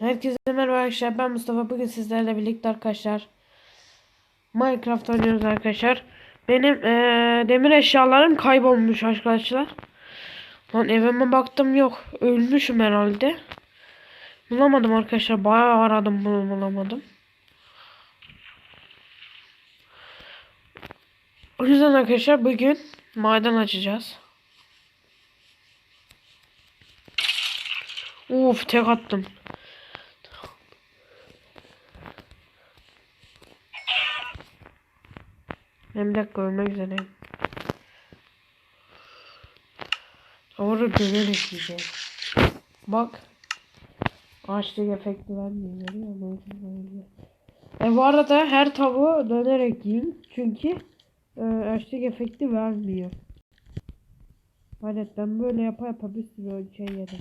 Herkese merhaba arkadaşlar. Ben Mustafa. Bugün sizlerle birlikte arkadaşlar Minecraft oynuyoruz arkadaşlar. Benim eee, demir eşyalarım kaybolmuş arkadaşlar. Lan evime baktım yok. Ölmüşüm herhalde. Bulamadım arkadaşlar. Bayağı aradım bunu bulamadım. O yüzden arkadaşlar bugün maden açacağız. Uf tek attım. Bir dakika ölmek üzereyim. Doğru dönerek yiyeceğim. Bak. Ağaçlık efekti vermiyor. Görüyor? E bu arada her tavuğu dönerek yiyin. Çünkü e, ağaçlık efekti vermiyor. Evet ben böyle yapa yapa bir sürü şey yedim.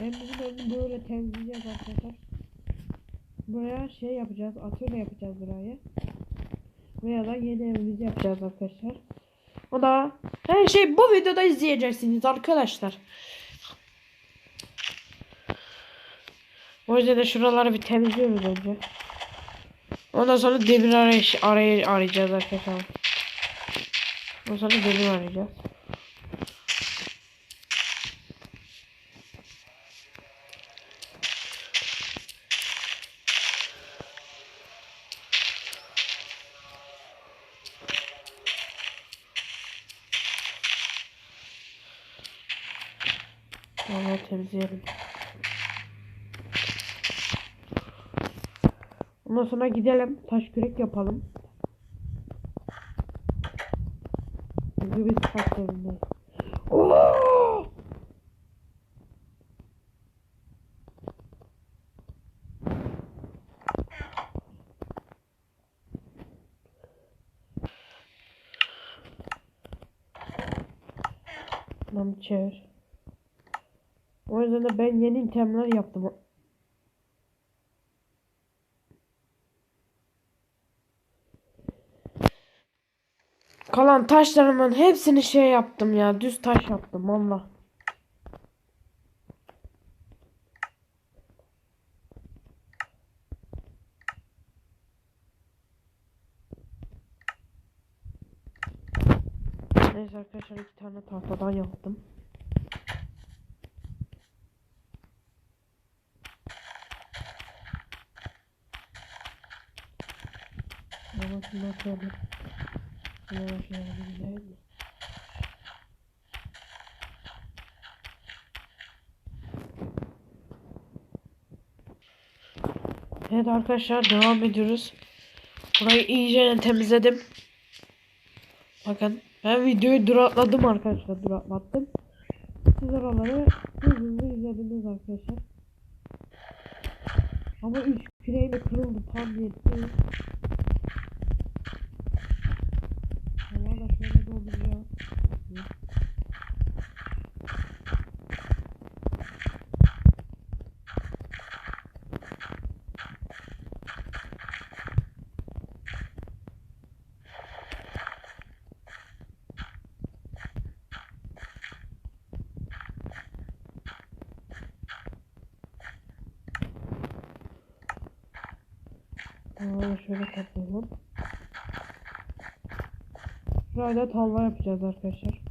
Ben bizim böyle temizleyeceğiz arkadaşlar. Buraya şey yapacağız. Atölye yapacağız buraya. Veya da yeni evimizi yapacağız arkadaşlar. O da her şey bu videoda izleyeceksiniz arkadaşlar. O yüzden de şuraları bir temizliyoruz önce. Ondan sonra demir arayış, arayı arayacağız arkadaşlar. Ondan sonra demir arayacağız. Vallahi temizleyelim. Ondan sonra gidelim taş kürek yapalım. Çünkü biz. Oo! Tamam çevir. O yüzden de ben yeni itemler yaptım. Kalan taşlarımın hepsini şey yaptım ya. Düz taş yaptım valla. Neyse arkadaşlar iki tane tahtadan yaptım. Ama şundan şöyle. Şuna şöyle bir güzel mi? Evet arkadaşlar devam ediyoruz. Burayı iyice temizledim. Bakın ben videoyu duratladım arkadaşlar duratlattım. Siz oraları hızlı izlediniz arkadaşlar. Ama üç küreğiyle kırıldı tam yetti. вокзал. Положу руку в лоб. Da tavla yapacağız arkadaşlar.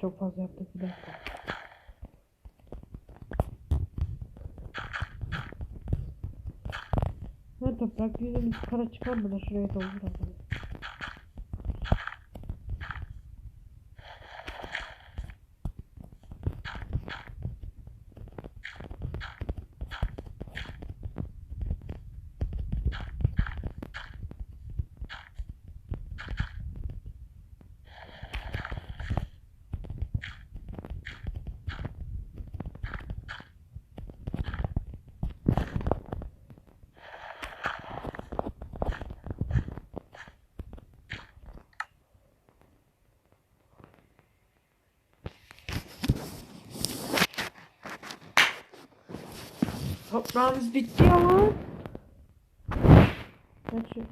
Çok fazla yaptık bir dakika. Ben toprak yüzümüz kara çıkarmadan şuraya dolduralım. Toprağımız bitti ama.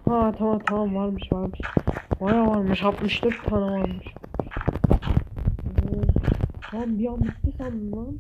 Ha tamam tamam varmış varmış. Baya varmış 64 tane varmış. Oo, Tamam bir an bitti sandım lan.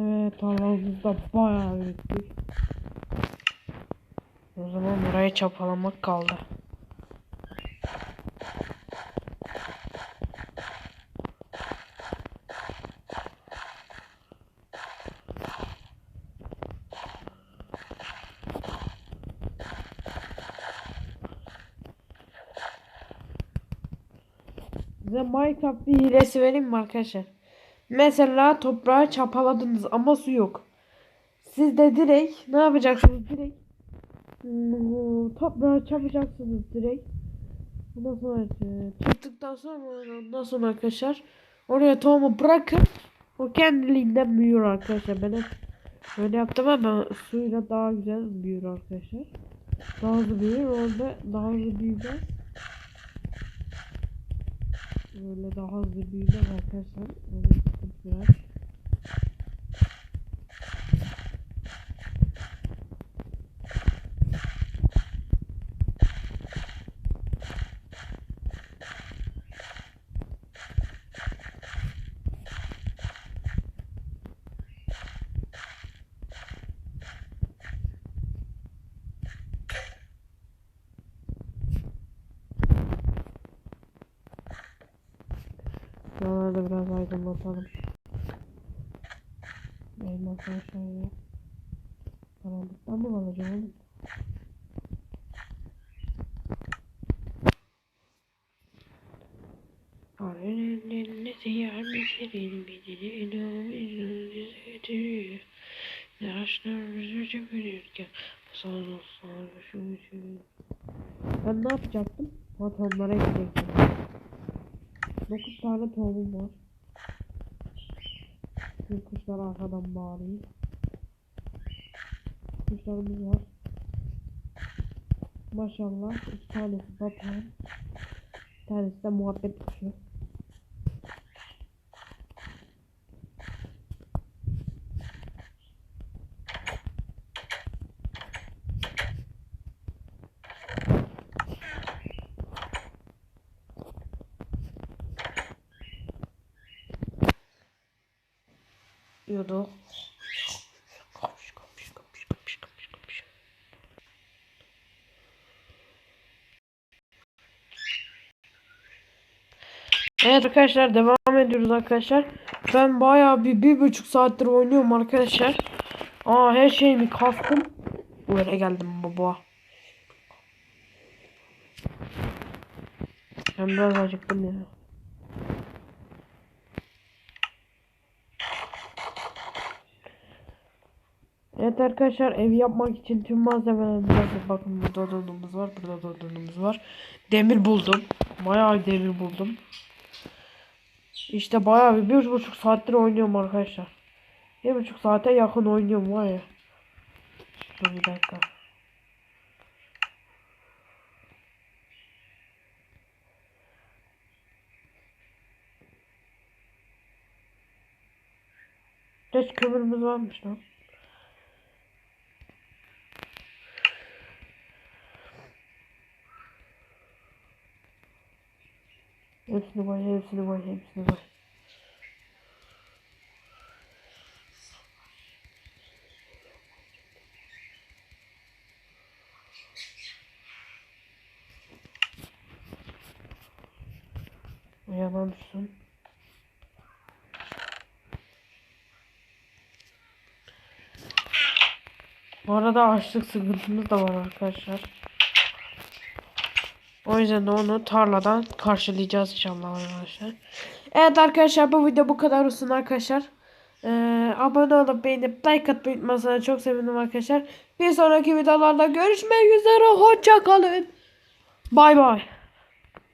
Evet tarlamızda bayağı büyüttük. O zaman burayı çapalamak kaldı. Size Minecraft hilesi vereyim mi arkadaşlar? Mesela toprağı çapaladınız ama su yok. Siz de direkt ne yapacaksınız direkt? Hmm, Toprağı çapacaksınız direkt. Ondan sonra e, çıktıktan sonra ondan sonra arkadaşlar oraya tohumu bırakın. O kendiliğinden büyür arkadaşlar. Ben hep öyle yaptım ama suyla daha güzel büyür arkadaşlar. Daha hızlı büyür. Orada daha hızlı büyüyecek. Böyle daha hızlı büyüyecek arkadaşlar. Öyle sıkıntı biraz. Şuralarda biraz aydınlatalım. Elmasını şöyle. Karanlıktan mı alacağım oğlum? Ben ne yapacaktım? Atomlara gidecektim. 9 tane tohumum var. Şu kuşlar arkadan bağırıyor. Kuşlarımız var. Maşallah iki tanesi papağan. Bir tanesi de muhabbet kuşu. Kapış. Evet arkadaşlar devam ediyoruz arkadaşlar. Ben bayağı bir, bir buçuk saattir oynuyorum arkadaşlar. Aa her şeyimi kastım. Böyle geldim baba. Ben biraz acıktım ya. Evet arkadaşlar ev yapmak için tüm malzemelerimiz hazır. Bakın burada odunumuz var. Burada da odunumuz var. Demir buldum. Bayağı demir buldum. İşte bayağı bir, bir buçuk saattir oynuyorum arkadaşlar. Bir buçuk saate yakın oynuyorum var ya. Dur bir dakika. Geç kömürümüz varmış lan. Hepsini koy, hepsini koy, hepsini koy. Yalan düşsün. Bu arada açlık sıkıntımız da var arkadaşlar. O yüzden de onu tarladan karşılayacağız inşallah arkadaşlar. Evet arkadaşlar bu video bu kadar olsun arkadaşlar. Ee, abone olup beğenip like atmayı unutmazsanız çok sevinirim arkadaşlar. Bir sonraki videolarda görüşmek üzere. Hoşça kalın. Bay bay.